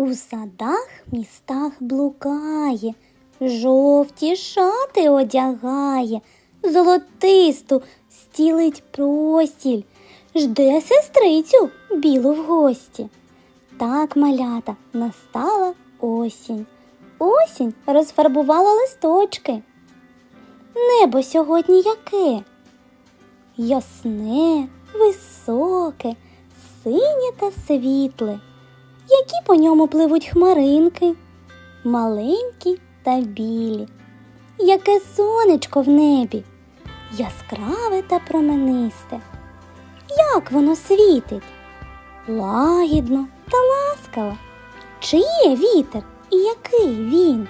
У садах, містах блукає, жовті шати одягає, золотисту стілить простіль, жде сестрицю білу в гості. Так, малята, настала осінь. Осінь розфарбувала листочки. Небо сьогодні яке? Ясне, високе, синє та світле. Які по ньому пливуть хмаринки, маленькі та білі. Яке сонечко в небі, яскраве та променисте. Як воно світить? Лагідно та ласкаво. Чи є вітер і який він?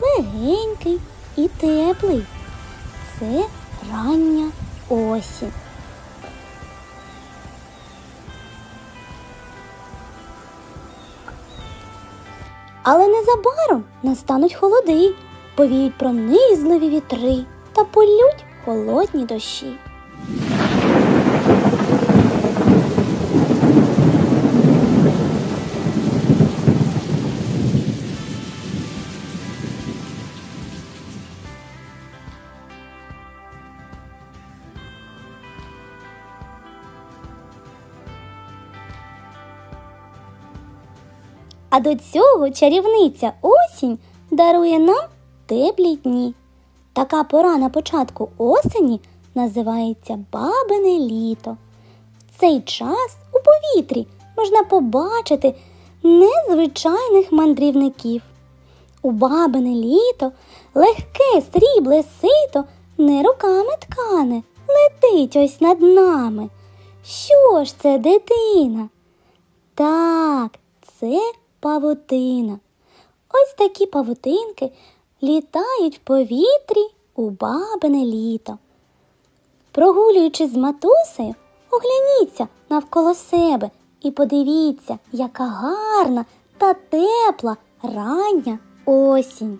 Легенький і теплий. Це рання осінь. Але незабаром настануть холоди, повіють пронизливі вітри та полють холодні дощі. А до цього чарівниця осінь дарує нам теплі дні. Така пора на початку осені називається бабине літо. В цей час у повітрі можна побачити незвичайних мандрівників. У бабине літо легке срібле сито не руками ткане, летить ось над нами. Що ж це, дитина? Так, це павутина. Ось такі павутинки літають в повітрі у бабине літо. Прогулюючись з матусею, огляніться навколо себе і подивіться, яка гарна та тепла рання осінь.